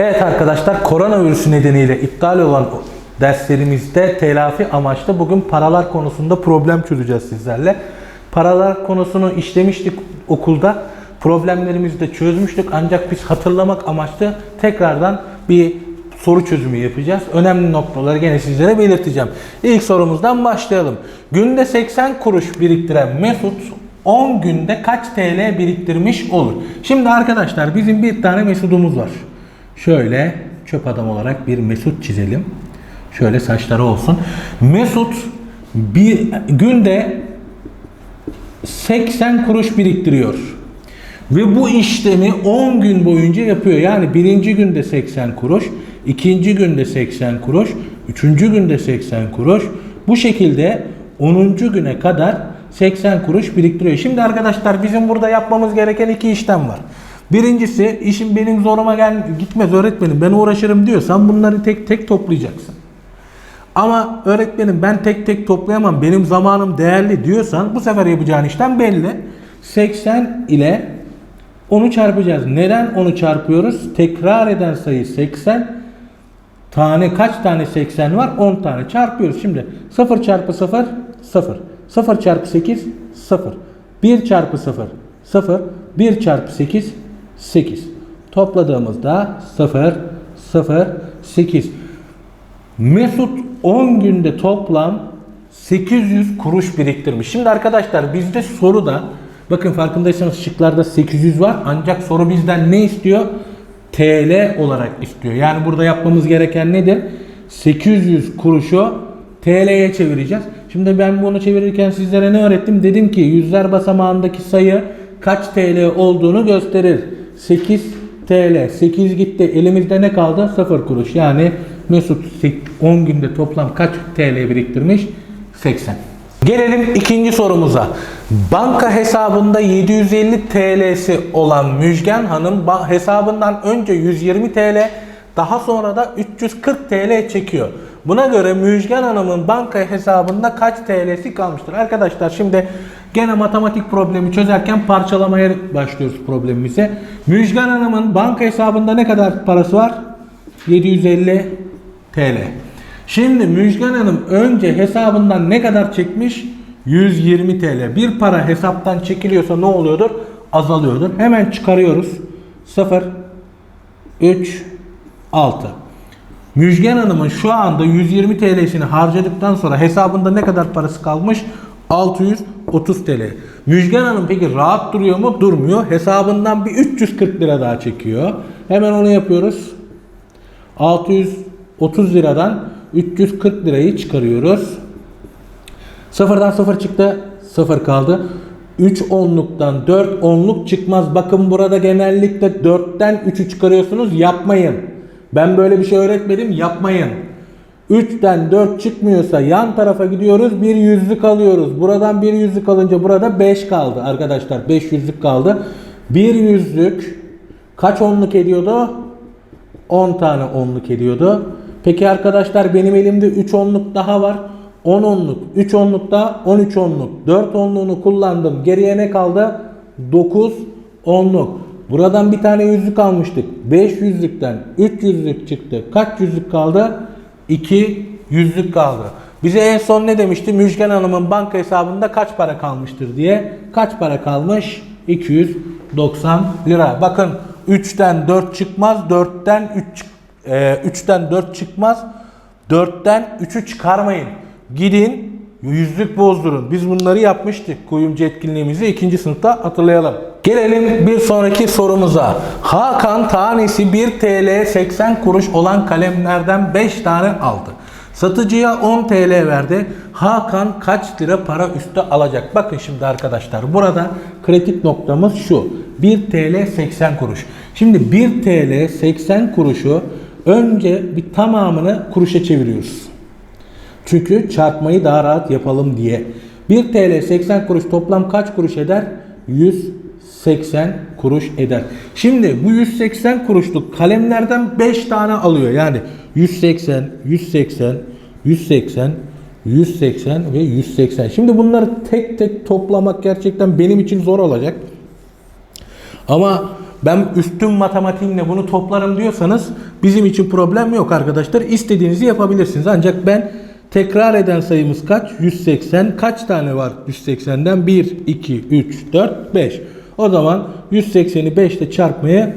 Evet arkadaşlar koronavirüsü nedeniyle iptal olan derslerimizde telafi amaçlı bugün paralar konusunda problem çözeceğiz sizlerle. Paralar konusunu işlemiştik okulda. Problemlerimizi de çözmüştük ancak biz hatırlamak amaçlı tekrardan bir soru çözümü yapacağız. Önemli noktaları gene sizlere belirteceğim. İlk sorumuzdan başlayalım. Günde 80 kuruş biriktiren Mesut 10 günde kaç TL biriktirmiş olur? Şimdi arkadaşlar bizim bir tane Mesut'umuz var. Şöyle çöp adam olarak bir Mesut çizelim. Şöyle saçları olsun. Mesut bir günde 80 kuruş biriktiriyor. Ve bu işlemi 10 gün boyunca yapıyor. Yani birinci günde 80 kuruş, ikinci günde 80 kuruş, üçüncü günde 80 kuruş. Bu şekilde 10. güne kadar 80 kuruş biriktiriyor. Şimdi arkadaşlar bizim burada yapmamız gereken iki işlem var. Birincisi işim benim zoruma gel gitmez öğretmenim ben uğraşırım diyorsan bunları tek tek toplayacaksın. Ama öğretmenim ben tek tek toplayamam benim zamanım değerli diyorsan bu sefer yapacağın işlem belli. 80 ile onu çarpacağız. Neden onu çarpıyoruz? Tekrar eden sayı 80. Tane kaç tane 80 var? 10 tane çarpıyoruz. Şimdi 0 çarpı 0 0. 0 çarpı 8 0. 1 çarpı 0 0. 1 çarpı 8 8. Topladığımızda 0 0 8. Mesut 10 günde toplam 800 kuruş biriktirmiş. Şimdi arkadaşlar bizde soruda bakın farkındaysanız şıklarda 800 var ancak soru bizden ne istiyor? TL olarak istiyor. Yani burada yapmamız gereken nedir? 800 kuruşu TL'ye çevireceğiz. Şimdi ben bunu çevirirken sizlere ne öğrettim? Dedim ki yüzler basamağındaki sayı kaç TL olduğunu gösterir. 8 TL. 8 gitti. Elimizde ne kaldı? 0 kuruş. Yani Mesut 10 günde toplam kaç TL biriktirmiş? 80. Gelelim ikinci sorumuza. Banka hesabında 750 TL'si olan Müjgan Hanım hesabından önce 120 TL daha sonra da 340 TL çekiyor. Buna göre Müjgan Hanım'ın banka hesabında kaç TL'si kalmıştır? Arkadaşlar şimdi gene matematik problemi çözerken parçalamaya başlıyoruz problemimize. Müjgan Hanım'ın banka hesabında ne kadar parası var? 750 TL. Şimdi Müjgan Hanım önce hesabından ne kadar çekmiş? 120 TL. Bir para hesaptan çekiliyorsa ne oluyordur? Azalıyordur. Hemen çıkarıyoruz. 0 3 6. Müjgan Hanım'ın şu anda 120 TL'sini harcadıktan sonra hesabında ne kadar parası kalmış? 630 TL. Müjgan Hanım peki rahat duruyor mu? Durmuyor. Hesabından bir 340 lira daha çekiyor. Hemen onu yapıyoruz. 630 liradan 340 lirayı çıkarıyoruz. Sıfırdan sıfır çıktı. Sıfır kaldı. 3 onluktan 4 onluk çıkmaz. Bakın burada genellikle 4'ten 3'ü çıkarıyorsunuz. Yapmayın. Ben böyle bir şey öğretmedim. Yapmayın. 3'ten 4 çıkmıyorsa yan tarafa gidiyoruz. Bir yüzlük alıyoruz. Buradan bir yüzlük alınca burada 5 kaldı. Arkadaşlar 5 yüzlük kaldı. Bir yüzlük kaç onluk ediyordu? 10 tane onluk ediyordu. Peki arkadaşlar benim elimde 3 onluk daha var. 10 onluk, 3 onluk da 13 onluk. 4 onluğunu kullandım. Geriye ne kaldı? 9 onluk. Buradan bir tane yüzlük almıştık. 5 yüzlükten 3 yüzlük çıktı. Kaç yüzlük kaldı? 2 yüzlük kaldı. Bize en son ne demişti? Müjgan Hanım'ın banka hesabında kaç para kalmıştır diye. Kaç para kalmış? 290 lira. Bakın 3'ten 4 çıkmaz. 4'ten 3 e, 3'ten 4 çıkmaz. 4'ten 3'ü çıkarmayın. Gidin yüzlük bozdurun. Biz bunları yapmıştık. Kuyumcu etkinliğimizi ikinci sınıfta hatırlayalım. Gelelim bir sonraki sorumuza. Hakan tanesi 1 TL 80 kuruş olan kalemlerden 5 tane aldı. Satıcıya 10 TL verdi. Hakan kaç lira para üstü alacak? Bakın şimdi arkadaşlar burada kritik noktamız şu. 1 TL 80 kuruş. Şimdi 1 TL 80 kuruşu önce bir tamamını kuruşa çeviriyoruz. Çünkü çarpmayı daha rahat yapalım diye. 1 TL 80 kuruş toplam kaç kuruş eder? 180 kuruş eder. Şimdi bu 180 kuruşluk kalemlerden 5 tane alıyor. Yani 180, 180, 180, 180 ve 180. Şimdi bunları tek tek toplamak gerçekten benim için zor olacak. Ama ben üstün matematiğimle bunu toplarım diyorsanız bizim için problem yok arkadaşlar. İstediğinizi yapabilirsiniz. Ancak ben tekrar eden sayımız kaç? 180. Kaç tane var 180'den? 1, 2, 3, 4, 5. O zaman 180'i 5 ile çarpmayı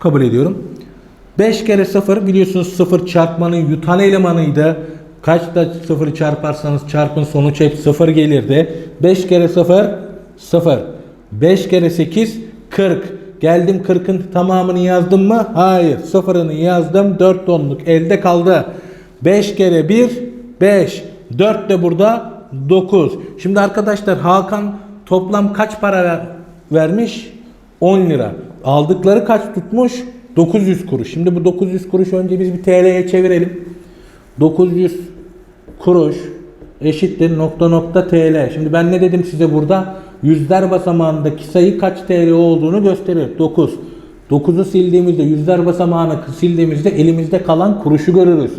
kabul ediyorum. 5 kere 0 biliyorsunuz 0 çarpmanın yutan elemanıydı. Kaçta 0'ı çarparsanız çarpın sonuç hep 0 gelirdi. 5 kere 0 0. 5 kere 8 40. Geldim 40'ın tamamını yazdım mı? Hayır. Sıfırını yazdım. 4 tonluk elde kaldı. 5 kere 1 5. 4 de burada 9. Şimdi arkadaşlar Hakan toplam kaç para ver- vermiş? 10 lira. Aldıkları kaç tutmuş? 900 kuruş. Şimdi bu 900 kuruş önce biz bir TL'ye çevirelim. 900 kuruş eşittir nokta nokta TL. Şimdi ben ne dedim size burada? Yüzler basamağındaki sayı kaç TL olduğunu gösteriyor. 9. 9'u sildiğimizde yüzler basamağını sildiğimizde elimizde kalan kuruşu görürüz.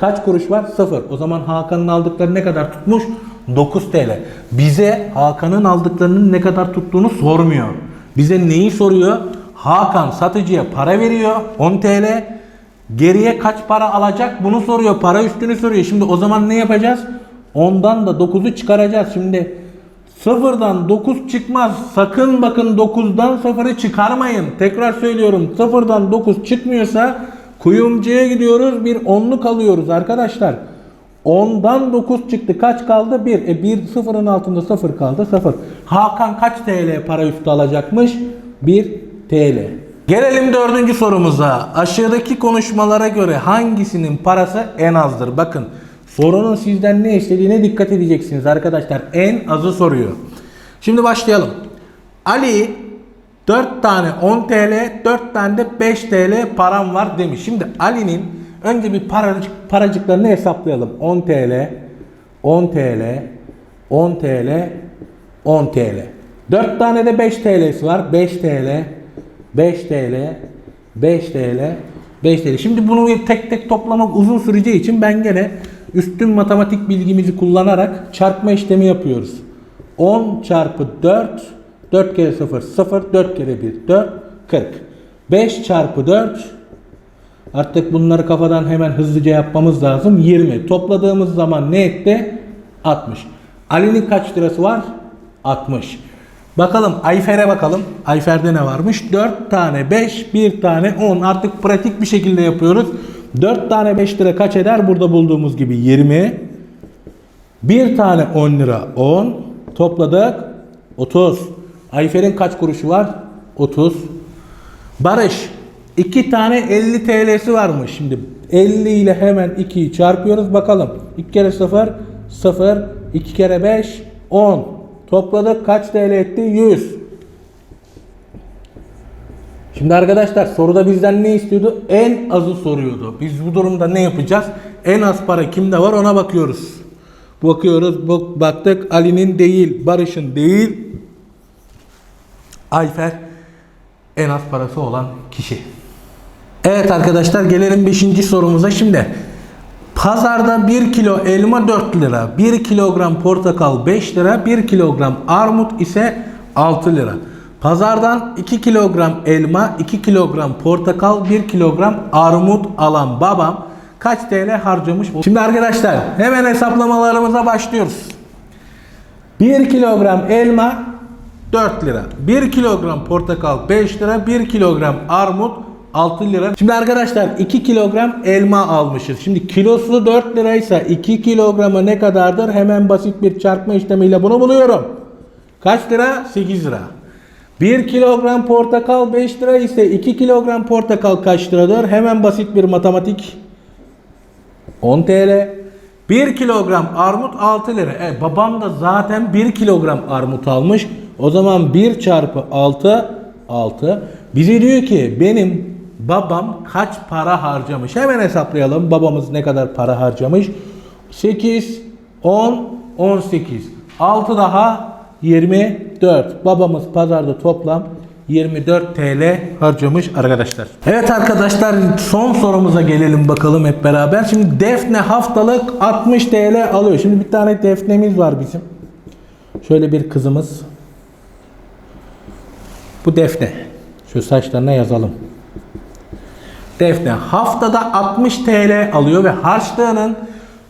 Kaç kuruş var? 0. O zaman Hakan'ın aldıkları ne kadar tutmuş? 9 TL. Bize Hakan'ın aldıklarının ne kadar tuttuğunu sormuyor. Bize neyi soruyor? Hakan satıcıya para veriyor 10 TL. Geriye kaç para alacak bunu soruyor. Para üstünü soruyor. Şimdi o zaman ne yapacağız? Ondan da 9'u çıkaracağız. Şimdi sıfırdan 9 çıkmaz. Sakın bakın 9'dan 0'ı çıkarmayın. Tekrar söylüyorum. Sıfırdan 9 çıkmıyorsa kuyumcuya gidiyoruz. Bir onluk alıyoruz arkadaşlar. 10'dan 9 çıktı. Kaç kaldı? 1. E 1 sıfırın altında 0 kaldı. 0. Hakan kaç TL para üstü alacakmış? 1 TL. Gelelim dördüncü sorumuza. Aşağıdaki konuşmalara göre hangisinin parası en azdır? Bakın sorunun sizden ne istediğine dikkat edeceksiniz arkadaşlar. En azı soruyor. Şimdi başlayalım. Ali 4 tane 10 TL, 4 tane de 5 TL param var demiş. Şimdi Ali'nin önce bir paracık, paracıklarını hesaplayalım. 10 TL, 10 TL, 10 TL, 10 TL. 4 tane de 5 TL'si var. 5 TL, 5 TL, 5 TL, 5 TL. Şimdi bunu bir tek tek toplamak uzun süreceği için ben gene üstün matematik bilgimizi kullanarak çarpma işlemi yapıyoruz. 10 çarpı 4, 4 kere 0, 0, 4 kere 1, 4, 40. 5 çarpı 4, artık bunları kafadan hemen hızlıca yapmamız lazım. 20. Topladığımız zaman ne etti? 60. Ali'nin kaç lirası var? 60. Bakalım Ayfer'e bakalım. Ayfer'de ne varmış? 4 tane 5, 1 tane 10. Artık pratik bir şekilde yapıyoruz. 4 tane 5 lira kaç eder? Burada bulduğumuz gibi 20. Bir tane 10 lira 10. Topladık 30. Ayfer'in kaç kuruşu var? 30. Barış iki tane 50 TL'si varmış. Şimdi 50 ile hemen 2'yi çarpıyoruz bakalım. 2 kere 0 0 2 kere 5 10. Topladık kaç TL etti? 100. Şimdi arkadaşlar soruda bizden ne istiyordu? En azı soruyordu. Biz bu durumda ne yapacağız? En az para kimde var ona bakıyoruz. Bakıyoruz, bak, baktık Ali'nin değil, Barış'ın değil. Ayfer en az parası olan kişi. Evet arkadaşlar gelelim 5. sorumuza şimdi. Pazarda 1 kilo elma 4 lira, 1 kilogram portakal 5 lira, 1 kilogram armut ise 6 lira. Pazardan 2 kilogram elma, 2 kilogram portakal, 1 kilogram armut alan babam kaç TL harcamış? Şimdi arkadaşlar hemen hesaplamalarımıza başlıyoruz. 1 kilogram elma 4 lira. 1 kilogram portakal 5 lira. 1 kilogram armut 6 lira. Şimdi arkadaşlar 2 kilogram elma almışız. Şimdi kilosu 4 liraysa 2 kilogramı ne kadardır? Hemen basit bir çarpma işlemiyle bunu buluyorum. Kaç lira? 8 lira. 1 kilogram portakal 5 lira ise 2 kilogram portakal kaç liradır? Hemen basit bir matematik. 10 TL. 1 kilogram armut 6 lira. E, babam da zaten 1 kilogram armut almış. O zaman 1 çarpı 6 6. Bize diyor ki benim babam kaç para harcamış? Hemen hesaplayalım. Babamız ne kadar para harcamış? 8, 10, 18. 6 daha 24. Babamız pazarda toplam 24 TL harcamış arkadaşlar. Evet arkadaşlar son sorumuza gelelim bakalım hep beraber. Şimdi Defne haftalık 60 TL alıyor. Şimdi bir tane Defne'miz var bizim. Şöyle bir kızımız. Bu Defne. Şu saçlarına yazalım. Defne haftada 60 TL alıyor ve harçlığının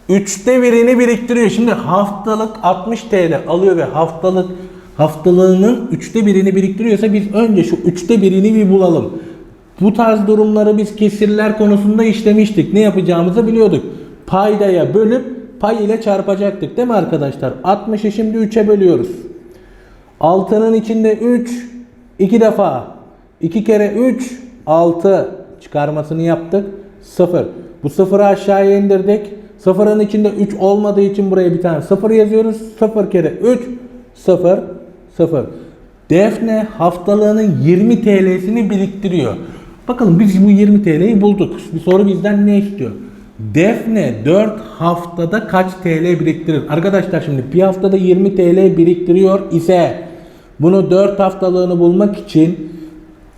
üçte birini biriktiriyor. Şimdi haftalık 60 TL alıyor ve haftalık haftalığının üçte birini biriktiriyorsa biz önce şu üçte birini bir bulalım. Bu tarz durumları biz kesirler konusunda işlemiştik. Ne yapacağımızı biliyorduk. Paydaya bölüp pay ile çarpacaktık değil mi arkadaşlar? 60'ı şimdi 3'e bölüyoruz. Altının içinde 3 2 defa 2 kere 3 6 çıkarmasını yaptık 0 bu sıfırı aşağıya indirdik sıfırın içinde 3 olmadığı için buraya bir tane 0 yazıyoruz 0 kere 3 0 0 Defne haftalığının 20 TL'sini biriktiriyor. Bakalım biz bu 20 TL'yi bulduk. Bir soru bizden ne istiyor? Defne 4 haftada kaç TL biriktirir? Arkadaşlar şimdi bir haftada 20 TL biriktiriyor ise bunu 4 haftalığını bulmak için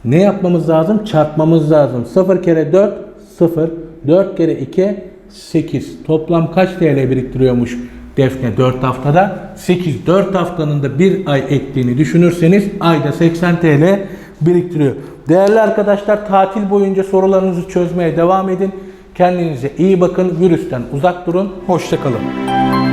ne yapmamız lazım? Çarpmamız lazım. 0 kere 4 0. 4 kere 2 8. Toplam kaç TL biriktiriyormuş Defne 4 haftada? 8. 4 haftanın da bir ay ettiğini düşünürseniz ayda 80 TL biriktiriyor. Değerli arkadaşlar tatil boyunca sorularınızı çözmeye devam edin. Kendinize iyi bakın. Virüsten uzak durun. Hoşçakalın.